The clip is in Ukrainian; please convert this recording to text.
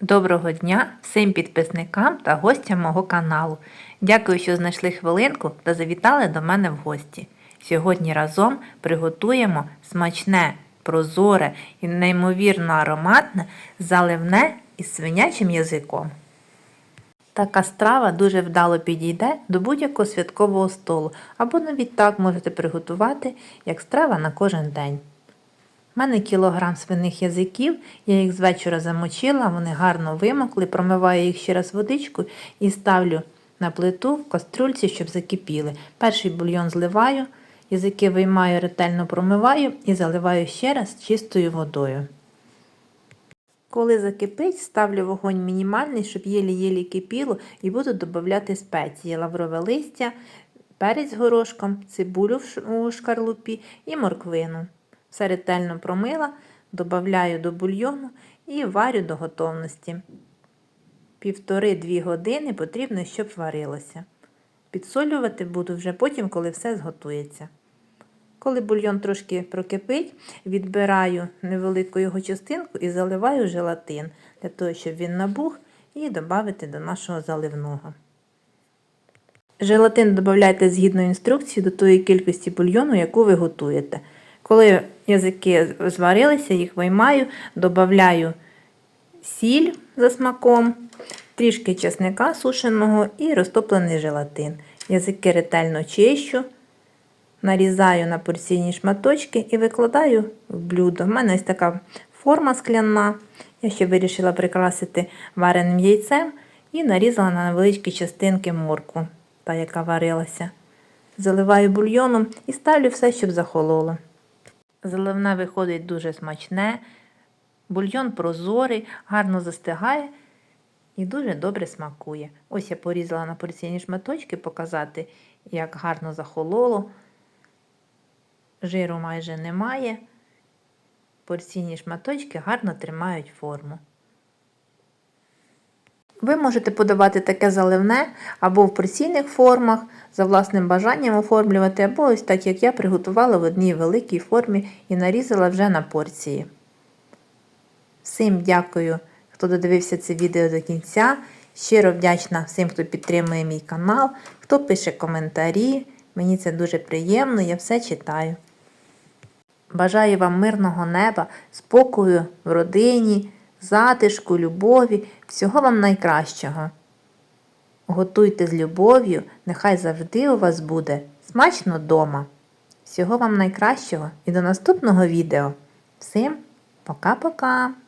Доброго дня всім підписникам та гостям мого каналу. Дякую, що знайшли хвилинку та завітали до мене в гості. Сьогодні разом приготуємо смачне, прозоре і неймовірно ароматне заливне із свинячим язиком. Така страва дуже вдало підійде до будь-якого святкового столу, або навіть так можете приготувати, як страва на кожен день. У мене кілограм свиних язиків, я їх з вечора замочила, вони гарно вимокли, промиваю їх ще раз водичкою і ставлю на плиту в каструльці, щоб закипіли. Перший бульйон зливаю, язики виймаю, ретельно промиваю і заливаю ще раз чистою водою. Коли закипить, ставлю вогонь мінімальний, щоб єлі-єлі кипіло, і буду додавати спеції, лаврове листя, перець з горошком, цибулю в шкарлупі і морквину. Все ретельно промила, додаю до бульйону і варю до готовності. Півтори-дві години потрібно, щоб варилося. Підсолювати буду вже потім, коли все зготується. Коли бульйон трошки прокипить, відбираю невелику його частинку і заливаю желатин, для того, щоб він набух, і додати до нашого заливного. Желатин додавайте згідно інструкції до тої кількості бульйону, яку ви готуєте. Коли язики зварилися, їх виймаю, додаю сіль за смаком, трішки чесника сушеного і розтоплений желатин. Язики ретельно чищу, нарізаю на порційні шматочки і викладаю в блюдо. У мене ось така форма скляна. Я ще вирішила прикрасити вареним яйцем і нарізала на невеличкі частинки морку, та яка варилася. Заливаю бульйоном і ставлю все, щоб захололо. Заливне виходить дуже смачне, бульйон прозорий, гарно застигає і дуже добре смакує. Ось я порізала на порційні шматочки показати, як гарно захололо. Жиру майже немає. Порційні шматочки гарно тримають форму. Ви можете подавати таке заливне або в порційних формах, за власним бажанням оформлювати, або ось так, як я приготувала в одній великій формі і нарізала вже на порції. Всім дякую, хто додивився це відео до кінця. Щиро вдячна всім, хто підтримує мій канал, хто пише коментарі. Мені це дуже приємно, я все читаю. Бажаю вам мирного неба, спокою в родині, затишку, любові, всього вам найкращого. Готуйте з любов'ю, нехай завжди у вас буде смачно дома. Всього вам найкращого і до наступного відео. Всім пока-пока!